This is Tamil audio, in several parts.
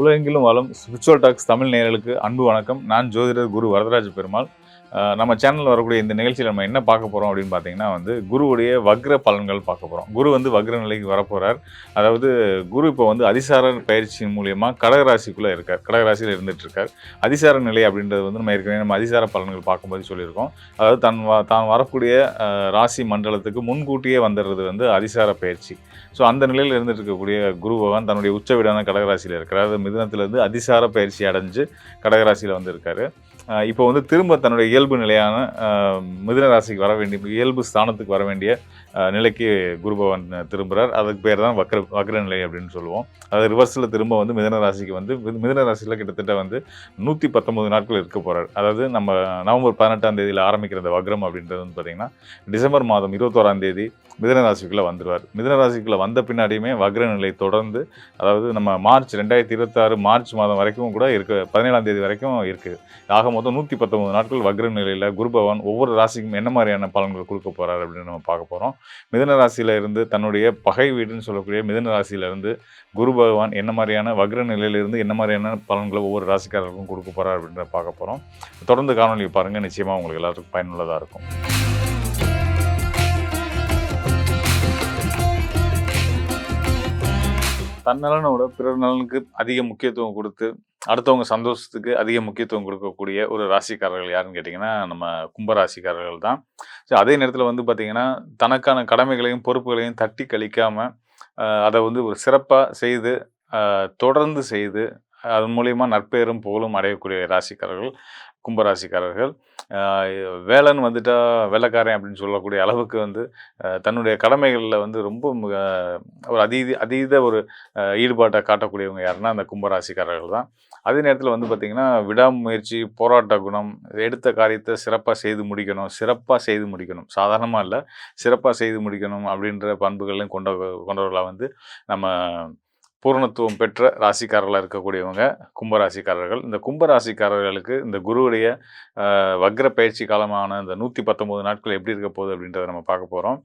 உலகெங்கிலும் வளம் ஸ்பிரிச்சுவல் டாக்ஸ் தமிழ் நேயர்களுக்கு அன்பு வணக்கம். நான் ஜோதிடர் குரு வரதராஜ பெருமாள். நம்ம சேனலில் வரக்கூடிய இந்த நிகழ்ச்சியில் நம்ம என்ன பார்க்க போகிறோம் அப்படின்னு பார்த்தீங்கன்னா வந்து குருவுடைய வக்ர பலன்கள் பார்க்க போகிறோம் குரு வந்து வக்ர நிலைக்கு வரப்போகிறார் அதாவது குரு இப்போ வந்து அதிசார பயிற்சியின் மூலியமாக கடகராசிக்குள்ளே இருக்கார். கடகராசியில் இருந்துகிட்ருக்கார் அதிசார நிலை அப்படின்றது வந்து நம்ம ஏற்கனவே நம்ம அதிசார பலன்கள் பார்க்கும்போது சொல்லியிருக்கோம். அதாவது தன் வ- தான் வரக்கூடிய ராசி மண்டலத்துக்கு முன்கூட்டியே வந்துடுறது வந்து அதிசார பயிற்சி. ஸோ அந்த நிலையில் இருந்துட்டு இருக்கக்கூடிய குரு பகவான் தன்னுடைய உச்ச வீடான கடகராசியில் இருக்கிறார். அது மிதனத்திலேருந்து அதிசார பயிற்சி அடைஞ்சு கடகராசியில் வந்திருக்காரு. இப்போ வந்து திரும்ப தன்னுடைய இயல்பு நிலையான மிதுன ராசிக்கு வர வேண்டிய இயல்பு ஸ்தானத்துக்கு வர வேண்டிய நிலைக்கு குரு பகவான் திரும்புகிறார் அதுக்கு பேர் தான் வக்ர வக்ர நிலை அப்படின்னு சொல்லுவோம். அது ரிவர்ஸில் திரும்ப வந்து மிதன ராசிக்கு வந்து மிதன ராசியில் கிட்டத்தட்ட வந்து நூற்றி பத்தொம்பது நாட்கள் இருக்க போகிறார் அதாவது நம்ம நவம்பர் பதினெட்டாம் தேதியில் ஆரம்பிக்கிற அந்த வக்ரம் அப்படின்றது வந்து பார்த்திங்கன்னா டிசம்பர் மாதம் இருபத்தோராம் தேதி மிதன ராசிக்குள்ளே வந்துடுவார் மிதன ராசிக்குள்ளே வந்த பின்னாடியுமே வக்ர நிலை தொடர்ந்து அதாவது நம்ம மார்ச் ரெண்டாயிரத்தி இருபத்தாறு மார்ச் மாதம் வரைக்கும் கூட இருக்குது பதினேழாம் தேதி வரைக்கும் இருக்குது ஆக மொத்தம் நூற்றி பத்தொம்பது நாட்கள் வக்ர நிலையில் குரு பகவான் ஒவ்வொரு ராசிக்கும் என்ன மாதிரியான பலன்கள் கொடுக்க போகிறார் அப்படின்னு நம்ம பார்க்க போகிறோம் மிதன ராசியில இருந்து தன்னுடைய பகை வீடுன்னு சொல்லக்கூடிய மிதன ராசியில இருந்து குரு பகவான் என்ன மாதிரியான வக்ர நிலையிலிருந்து என்ன மாதிரியான பலன்களை ஒவ்வொரு ராசிக்காரருக்கும் கொடுக்க போகிறார் அப்படின்றத பார்க்க போகிறோம் தொடர்ந்து காணொலி பாருங்கள் நிச்சயமாக உங்களுக்கு எல்லாருக்கும் பயனுள்ளதாக இருக்கும். தன்னலனோட பிறர் நலனுக்கு அதிக முக்கியத்துவம் கொடுத்து அடுத்தவங்க சந்தோஷத்துக்கு அதிக முக்கியத்துவம் கொடுக்கக்கூடிய ஒரு ராசிக்காரர்கள் யாருன்னு கேட்டிங்கன்னா நம்ம கும்பராசிக்காரர்கள் தான். ஸோ அதே நேரத்தில் வந்து பார்த்திங்கன்னா தனக்கான கடமைகளையும் பொறுப்புகளையும் தட்டி கழிக்காமல் அதை வந்து ஒரு சிறப்பாக செய்து தொடர்ந்து செய்து அதன் மூலயமா நற்பெயரும் புகழும் அடையக்கூடிய ராசிக்காரர்கள். கும்பராசிக்காரர்கள் வேலன் வந்துட்டா வேலைக்காரன் அப்படின்னு சொல்லக்கூடிய அளவுக்கு வந்து தன்னுடைய கடமைகளில் வந்து ரொம்ப ஒரு அதீத அதீத ஒரு ஈடுபாட்டை காட்டக்கூடியவங்க யாருன்னா அந்த கும்பராசிக்காரர்கள் தான். அதே நேரத்தில் வந்து பார்த்திங்கன்னா விடாமுயற்சி போராட்ட குணம் எடுத்த காரியத்தை சிறப்பாக செய்து முடிக்கணும் சிறப்பாக செய்து முடிக்கணும். சாதாரணமாக இல்லை சிறப்பாக செய்து முடிக்கணும் அப்படின்ற பண்புகளையும் கொண்ட கொண்டவர்களாக வந்து நம்ம பூரணத்துவம் பெற்ற ராசிக்காரர்களாக இருக்கக்கூடியவங்க கும்பராசிக்காரர்கள். இந்த கும்பராசிக்காரர்களுக்கு இந்த குருவுடைய வக்ர பயிற்சி காலமான இந்த நூற்றி பத்தொம்போது நாட்கள் எப்படி இருக்க போகுது அப்படின்றத நம்ம பார்க்க போகிறோம்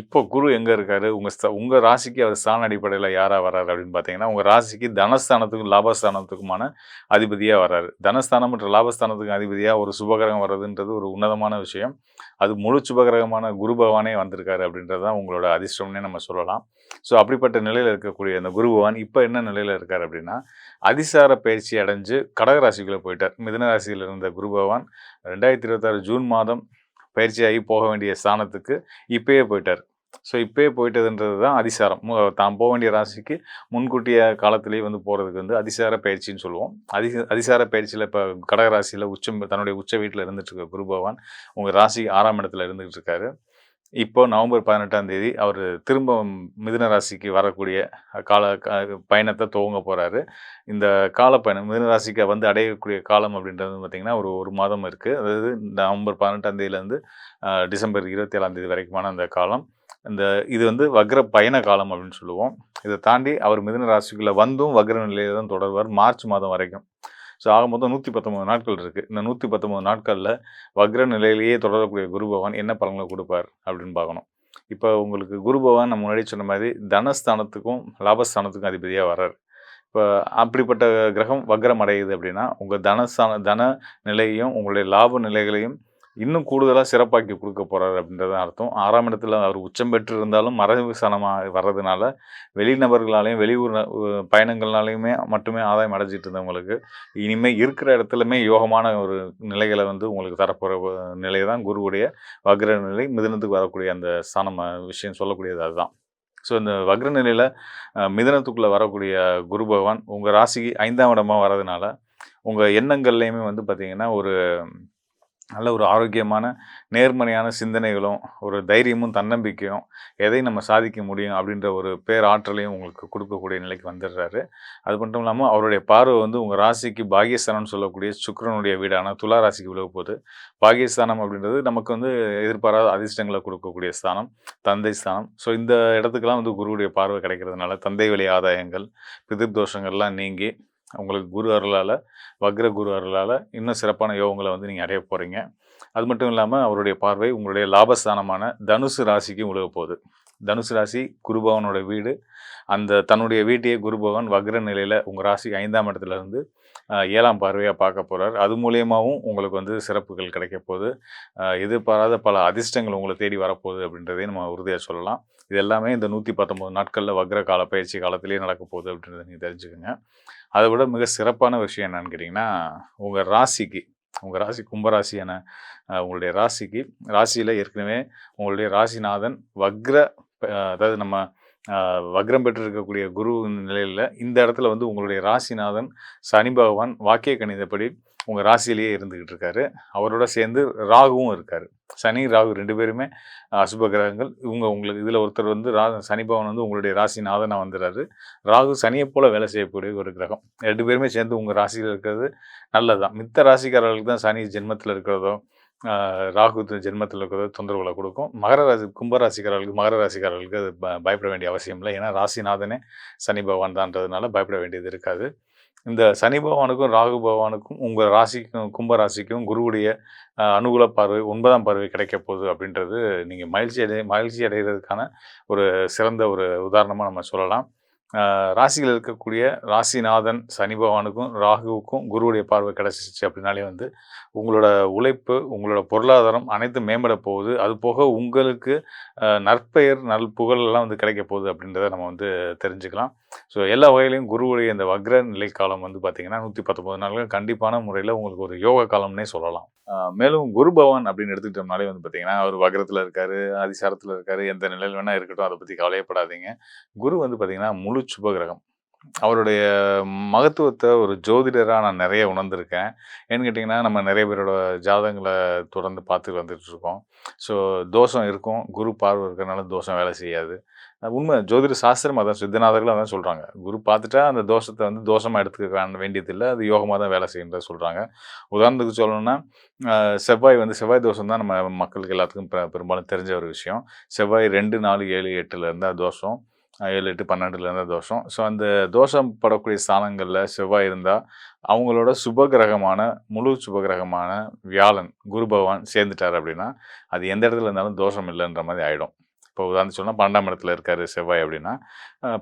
இப்போ குரு எங்கே இருக்காரு? உங்கள் ஸ்த உங்கள் ராசிக்கு அவர் ஸ்தான அடிப்படையில் யாராக வராரு அப்படின்னு பார்த்தீங்கன்னா உங்கள் ராசிக்கு தனஸ்தானத்துக்கும் லாபஸ்தானத்துக்குமான அதிபதியாக வராரு தனஸ்தானம் மற்றும் லாபஸ்தானத்துக்கும் அதிபதியாக ஒரு சுபகிரகம் வர்றதுன்றது ஒரு உன்னதமான விஷயம். அது முழு சுபகிரகமான குரு பகவானே வந்திருக்காரு அப்படின்றது தான் உங்களோட அதிர்ஷ்டம்னே நம்ம சொல்லலாம். ஸோ அப்படிப்பட்ட நிலையில் இருக்கக்கூடிய அந்த குரு பகவான் இப்போ என்ன நிலையில் இருக்கார் அப்படின்னா அதிசார பயிற்சி அடைஞ்சு கடகராசிக்குள்ளே போயிட்டார். மிதன ராசியில் இருந்த குரு பகவான் ரெண்டாயிரத்தி இருபத்தாறு ஜூன் மாதம் பயிற்சியாகி போக வேண்டிய ஸ்தானத்துக்கு இப்பயே போயிட்டார். ஸோ இப்போயே போயிட்டதுன்றது தான் அதிசாரம். தான் போக வேண்டிய ராசிக்கு முன்கூட்டிய காலத்திலேயே வந்து போகிறதுக்கு வந்து அதிசார பயிற்சின்னு சொல்லுவோம். அதி அதிசார பயிற்சியில் இப்போ கடகராசியில் உச்சம் தன்னுடைய உச்ச வீட்டில் இருந்துட்டு இருக்க குரு பகவான் உங்கள் ராசி ஆறாம் இடத்துல இருந்துகிட்டு இருக்காரு. இப்போ நவம்பர் பதினெட்டாம் தேதி அவர் திரும்ப மிதுன ராசிக்கு வரக்கூடிய கால க- பயணத்தை துவங்க போகிறாரு இந்த கால பயணம் மிதுன ராசிக்கு வந்து அடையக்கூடிய காலம் அப்படின்றது பார்த்திங்கன்னா ஒரு ஒரு மாதம் இருக்குது அதாவது நவம்பர் பதினெட்டாம் தேதியிலேருந்து டிசம்பர் இருபத்தி ஏழாம் தேதி வரைக்குமான அந்த காலம். இந்த இது வந்து வக்ர பயண காலம் அப்படின்னு சொல்லுவோம். இதை தாண்டி அவர் மிதுன ராசிக்குள்ளே வந்தும் வக்ர நிலையில தான் தொடர்வார். மார்ச் மாதம் வரைக்கும். ஸோ ஆக மொத்தம் நூற்றி பத்தொம்பது நாட்கள் இருக்குது இந்த நூற்றி பத்தொம்பது நாட்களில் வக்ர நிலையிலேயே தொடரக்கூடிய குரு பகவான் என்ன பலன்களை கொடுப்பார் அப்படின்னு பார்க்கணும். இப்போ உங்களுக்கு குரு பகவான் நம்ம முன்னாடி சொன்ன மாதிரி தனஸ்தானத்துக்கும் லாபஸ்தானத்துக்கும் அதிபதியாக வர்றார். இப்போ அப்படிப்பட்ட கிரகம் வக்ரம் அடையுது அப்படின்னா உங்கள் தனஸ்தான தன நிலையையும் உங்களுடைய லாப நிலைகளையும் இன்னும் கூடுதலாக சிறப்பாக்கி கொடுக்க போகிறார் அப்படின்றது அர்த்தம். ஆறாம் இடத்துல அவர் உச்சம் பெற்று இருந்தாலும் மறைவு சனமாக வர்றதுனால வெளிநபர்களாலையும் வெளியூர் பயணங்கள்னாலையுமே மட்டுமே ஆதாயம் அடைஞ்சிட்டு இருந்தவங்களுக்கு இனிமேல் இருக்கிற இடத்துலையுமே யோகமான ஒரு நிலைகளை வந்து உங்களுக்கு தரப்போகிற நிலை தான் குருவுடைய வக்ர நிலை மிதனத்துக்கு வரக்கூடிய அந்த சனம் விஷயம் சொல்லக்கூடியது அதுதான். ஸோ இந்த வக்ர நிலையில் மிதனத்துக்குள்ளே வரக்கூடிய குரு பகவான் உங்கள் ராசிக்கு ஐந்தாம் இடமா வரதுனால உங்கள் எண்ணங்கள்லையுமே வந்து பார்த்திங்கன்னா ஒரு நல்ல ஒரு ஆரோக்கியமான நேர்மறையான சிந்தனைகளும் ஒரு தைரியமும் தன்னம்பிக்கையும் எதை நம்ம சாதிக்க முடியும் அப்படின்ற ஒரு பேராற்றலையும் உங்களுக்கு கொடுக்கக்கூடிய நிலைக்கு வந்துடுறாரு. அது மட்டும் இல்லாமல் அவருடைய பார்வை வந்து உங்கள் ராசிக்கு பாகியஸ்தானம்னு சொல்லக்கூடிய சுக்கரனுடைய வீடான துலா ராசிக்கு விழுக போகுது. பாகியஸ்தானம் அப்படின்றது நமக்கு வந்து எதிர்பாராத அதிர்ஷ்டங்களை கொடுக்கக்கூடிய ஸ்தானம் தந்தை ஸ்தானம். ஸோ இந்த இடத்துக்கெல்லாம் வந்து குருவுடைய பார்வை கிடைக்கிறதுனால தந்தை வழி ஆதாயங்கள் பிதிர் தோஷங்கள்லாம் நீங்கி உங்களுக்கு குரு அருளால் வக்ர குரு அருளால் இன்னும் சிறப்பான யோகங்களை வந்து நீங்கள் அடைய போகிறீங்க அது மட்டும் இல்லாமல் அவருடைய பார்வை உங்களுடைய லாபஸ்தானமான தனுசு ராசிக்கும் உழுக போகுது. தனுசு ராசி குருபவனோட வீடு. அந்த தன்னுடைய வீட்டையே குருபவன் வக்ர நிலையில் உங்கள் ராசி ஐந்தாம் இடத்துல இருந்து ஏழாம் பார்வையாக பார்க்க போகிறார் அது மூலியமாகவும் உங்களுக்கு வந்து சிறப்புகள் கிடைக்க போகுது. எதிர்பாராத பல அதிர்ஷ்டங்கள் உங்களை தேடி வரப்போகுது அப்படின்றதையும் நம்ம உறுதியாக சொல்லலாம். இது எல்லாமே இந்த நூற்றி பத்தொம்போது நாட்களில் வக்ர கால பயிற்சி காலத்திலேயே நடக்க போகுது அப்படின்றத நீங்கள் தெரிஞ்சுக்கோங்க. அதை விட மிக சிறப்பான விஷயம் என்னன்னு கேட்டிங்கன்னா உங்கள் ராசிக்கு உங்கள் ராசி கும்பராசியான உங்களுடைய ராசிக்கு ராசியில் ஏற்கனவே உங்களுடைய ராசிநாதன் வக்ர அதாவது நம்ம வக்ரம் பெற்று இருக்கக்கூடிய குரு நிலையில் இந்த இடத்துல வந்து உங்களுடைய ராசிநாதன் சனி பகவான் வாக்கிய கணிதப்படி உங்கள் ராசியிலேயே இருந்துக்கிட்டு இருக்காரு. அவரோட சேர்ந்து ராகுவும் இருக்கார். சனி ராகு ரெண்டு பேருமே அசுப கிரகங்கள். இவங்க உங்களுக்கு இதில் ஒருத்தர் வந்து ரா சனி பகவான் வந்து உங்களுடைய ராசிநாதனாக வந்துடுறாரு ராகு சனியை போல் வேலை செய்யக்கூடிய ஒரு கிரகம். ரெண்டு பேருமே சேர்ந்து உங்கள் ராசியில் இருக்கிறது நல்லதுதான். மித்த ராசிக்காரர்களுக்கு தான் சனி ஜென்மத்தில் இருக்கிறதோ ராகு ஜென்மத்தில் இருக்கிற தொந்தரவுகளை கொடுக்கும். மகர ராசி கும்பராசிக்காரர்களுக்கு மகர ராசிக்காரர்களுக்கு அது பயப்பட வேண்டிய அவசியம் இல்லை. ஏன்னா ராசிநாதனே சனி பகவான் தான்றதுனால பயப்பட வேண்டியது இருக்காது. இந்த சனி பகவானுக்கும் ராகு பகவானுக்கும் உங்கள் ராசிக்கும் கும்ப ராசிக்கும் குருவுடைய அனுகூல பார்வை ஒன்பதாம் பார்வை கிடைக்க போகுது அப்படின்றது நீங்கள் மகிழ்ச்சி அடை மகிழ்ச்சி அடைகிறதுக்கான ஒரு சிறந்த ஒரு உதாரணமாக நம்ம சொல்லலாம். ராசியில் இருக்கக்கூடிய ராசிநாதன் சனி பகவானுக்கும் ராகுவுக்கும் குருவுடைய பார்வை கிடைச்சிச்சு அப்படின்னாலே வந்து உங்களோட உழைப்பு உங்களோட பொருளாதாரம் அனைத்தும் மேம்பட போகுது. அது போக உங்களுக்கு நற்பெயர் நல் புகழெல்லாம் வந்து கிடைக்க போகுது அப்படின்றத நம்ம வந்து தெரிஞ்சுக்கலாம். ஸோ எல்லா வகையிலையும் குருவுடைய இந்த வக்ர நிலை காலம் வந்து பார்த்தீங்கன்னா நூற்றி பத்தொன்பது நாட்கள் கண்டிப்பான முறையில் உங்களுக்கு ஒரு யோக காலம்னே சொல்லலாம். மேலும் குரு பகவான் அப்படின்னு எடுத்துக்கிட்டோம்னாலே வந்து பார்த்தீங்கன்னா அவர் வக்ரத்தில் இருக்காரு அதிசாரத்தில் இருக்காரு எந்த நிலையில் வேணால் இருக்கட்டும் அதை பற்றி கவலையப்படாதீங்க. குரு வந்து பார்த்தீங்கன்னா முழு சுப சுபகிரகம். அவருடைய மகத்துவத்தை ஒரு ஜோதிடராக நான் நிறைய உணர்ந்திருக்கேன். ஏன்னு கேட்டிங்கன்னா நம்ம நிறைய பேரோட ஜாதகங்களை தொடர்ந்து பார்த்து வந்துட்டு இருக்கோம். ஸோ தோஷம் இருக்கும். குரு பார்வை இருக்கிறனால தோஷம் வேலை செய்யாது. உண்மை ஜோதிட சாஸ்திரம் அதான் சித்தநாதர்களும் அதான் சொல்கிறாங்க குரு பார்த்துட்டா அந்த தோஷத்தை வந்து தோஷமாக எடுத்துக்க வேண்டியதில்லை. அது யோகமாக தான் வேலை செய்யுன்றத சொல்கிறாங்க உதாரணத்துக்கு சொல்லணும்னா செவ்வாய் வந்து செவ்வாய் தோஷம் தான் நம்ம மக்களுக்கு எல்லாத்துக்கும் பெரும்பாலும் தெரிஞ்ச ஒரு விஷயம். செவ்வாய் ரெண்டு நாலு ஏழு எட்டுல இருந்தால் தோஷம். ஏழு எட்டு பன்னெண்டுல தோஷம். ஸோ அந்த தோஷம் படக்கூடிய ஸ்தானங்களில் செவ்வாய் இருந்தால் அவங்களோட சுப கிரகமான முழு சுப கிரகமான வியாழன் குரு பகவான் சேர்ந்துட்டார் அப்படின்னா அது எந்த இடத்துல இருந்தாலும் தோஷம் இல்லைன்ற மாதிரி ஆகிடும் இப்போ உதாரணம் சொன்னால் பன்னெண்டாம் இடத்துல இருக்காரு செவ்வாய் அப்படின்னா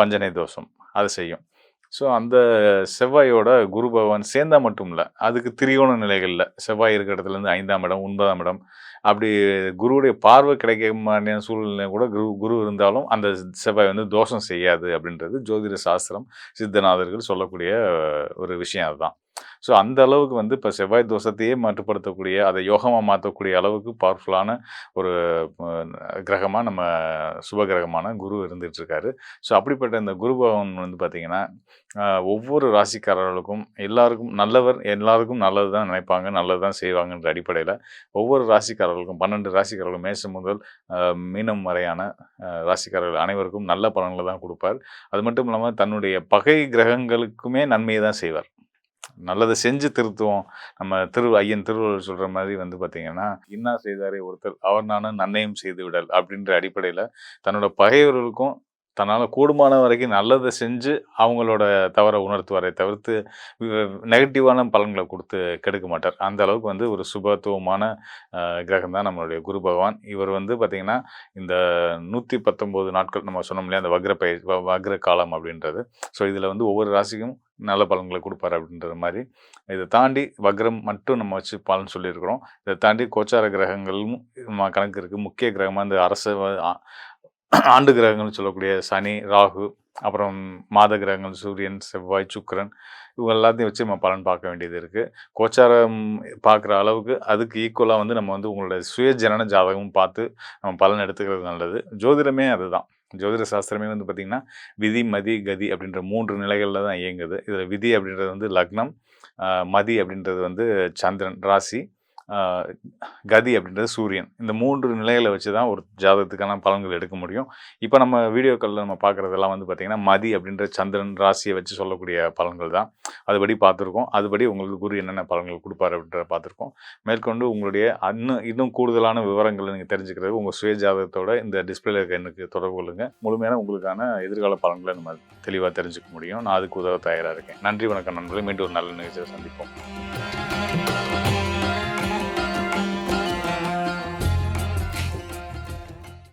பஞ்சனை தோஷம். அது செய்யும். ஸோ அந்த செவ்வாயோட குரு பகவான் சேர்ந்தா மட்டும் இல்லை அதுக்கு திரிகோண நிலைகளில் செவ்வாய் இருக்கிற இடத்துலேருந்து ஐந்தாம் இடம் ஒன்பதாம் இடம் அப்படி குருவுடைய பார்வை கிடைக்க மாதிரியான சூழ்நிலை கூட குரு குரு இருந்தாலும் அந்த செவ்வாய் வந்து தோஷம் செய்யாது அப்படின்றது ஜோதிட சாஸ்திரம் சித்தநாதர்கள் சொல்லக்கூடிய ஒரு விஷயம் அதுதான். ஸோ அந்த அளவுக்கு வந்து இப்போ செவ்வாய் தோஷத்தையே மட்டுப்படுத்தக்கூடிய அதை யோகமாக மாற்றக்கூடிய அளவுக்கு பவர்ஃபுல்லான ஒரு கிரகமாக நம்ம சுப கிரகமான குரு இருந்துகிட்ருக்காரு ஸோ அப்படிப்பட்ட இந்த குரு பகவான் வந்து பார்த்திங்கன்னா ஒவ்வொரு ராசிக்காரர்களுக்கும் எல்லாருக்கும் நல்லவர் எல்லாருக்கும் நல்லது தான் நினைப்பாங்க நல்லது தான் செய்வாங்கன்ற அடிப்படையில் ஒவ்வொரு ராசிக்காரர்களுக்கும் பன்னெண்டு ராசிக்காரர்களும் மேஷம் முதல் மீனம் வரையான ராசிக்காரர்கள் அனைவருக்கும் நல்ல பலன்களை தான் கொடுப்பார். அது மட்டும் இல்லாமல் தன்னுடைய பகை கிரகங்களுக்குமே நன்மையை தான் செய்வார். நல்லதை செஞ்சு திருத்துவோம். நம்ம திரு ஐயன் திருவள்ளுவர் சொல்கிற மாதிரி வந்து பார்த்தீங்கன்னா இன்னா செய்தாரே ஒருத்தர் அவர் நானும் நன்னையும் செய்து விடல் அப்படின்ற அடிப்படையில் தன்னோட பகைவர்களுக்கும் தன்னால் கூடுமான வரைக்கும் நல்லதை செஞ்சு அவங்களோட தவறை உணர்த்துவாரை தவிர்த்து நெகட்டிவான பலன்களை கொடுத்து கெடுக்க மாட்டார். அந்த அளவுக்கு வந்து ஒரு சுபத்துவமான கிரகம் தான் நம்மளுடைய குரு பகவான். இவர் வந்து பார்த்திங்கன்னா இந்த நூற்றி பத்தொம்போது நாட்கள் நம்ம சொன்னோம் இல்லையா அந்த வக்ர பயிர் வக்ர காலம் அப்படின்றது. ஸோ இதில் வந்து ஒவ்வொரு ராசிக்கும் நல்ல பலன்களை கொடுப்பாரு அப்படின்ற மாதிரி. இதை தாண்டி வக்ரம் மட்டும் நம்ம வச்சு பலன் சொல்லியிருக்கிறோம். இதை தாண்டி கோச்சார கிரகங்களும் நம்ம கணக்கு இருக்குது முக்கிய கிரகமாக இந்த அரச ஆண்டு கிரகங்கள்னு சொல்லக்கூடிய சனி ராகு அப்புறம் மாத கிரகங்கள் சூரியன் செவ்வாய் சுக்கரன் இவங்க எல்லாத்தையும் வச்சு நம்ம பலன் பார்க்க வேண்டியது இருக்குது கோச்சாரம் பார்க்குற அளவுக்கு அதுக்கு ஈக்குவலாக வந்து நம்ம வந்து உங்களோட சுய ஜனன ஜாதகமும் பார்த்து நம்ம பலன் எடுத்துக்கிறது நல்லது. ஜோதிடமே அதுதான். ஜோதிட சாஸ்திரமே வந்து பார்த்திங்கன்னா விதி மதி கதி அப்படின்ற மூன்று நிலைகளில் தான் இயங்குது. இதில் விதி அப்படின்றது வந்து லக்னம் மதி அப்படின்றது வந்து சந்திரன் ராசி. கதி அப்படின்றது சூரியன். இந்த மூன்று நிலைகளை வச்சு தான் ஒரு ஜாதகத்துக்கான பலன்கள் எடுக்க முடியும். இப்போ நம்ம வீடியோக்களில் நம்ம பார்க்குறதெல்லாம் வந்து பார்த்திங்கன்னா மதி அப்படின்ற சந்திரன் ராசியை வச்சு சொல்லக்கூடிய பலன்கள் தான். அதுபடி பார்த்துருக்கோம். அதுபடி உங்களுக்கு குரு என்னென்ன பலன்கள் கொடுப்பாரு அப்படின்றத பார்த்துருக்கோம். மேற்கொண்டு உங்களுடைய இன்னும் இன்னும் கூடுதலான விவரங்களை நீங்கள் தெரிஞ்சுக்கிறது உங்கள் சுய ஜாதகத்தோட இந்த டிஸ்பிளேல இருக்க எனக்கு தொடர்பு கொள்ளுங்கள் முழுமையான உங்களுக்கான எதிர்கால பலன்களை நம்ம தெளிவாக தெரிஞ்சுக்க முடியும். நான் அதுக்கு உதவ தயாராக இருக்கேன். நன்றி வணக்கம் நண்பர்களே. மீண்டும் ஒரு நல்ல நிகழ்ச்சியை சந்திப்போம்.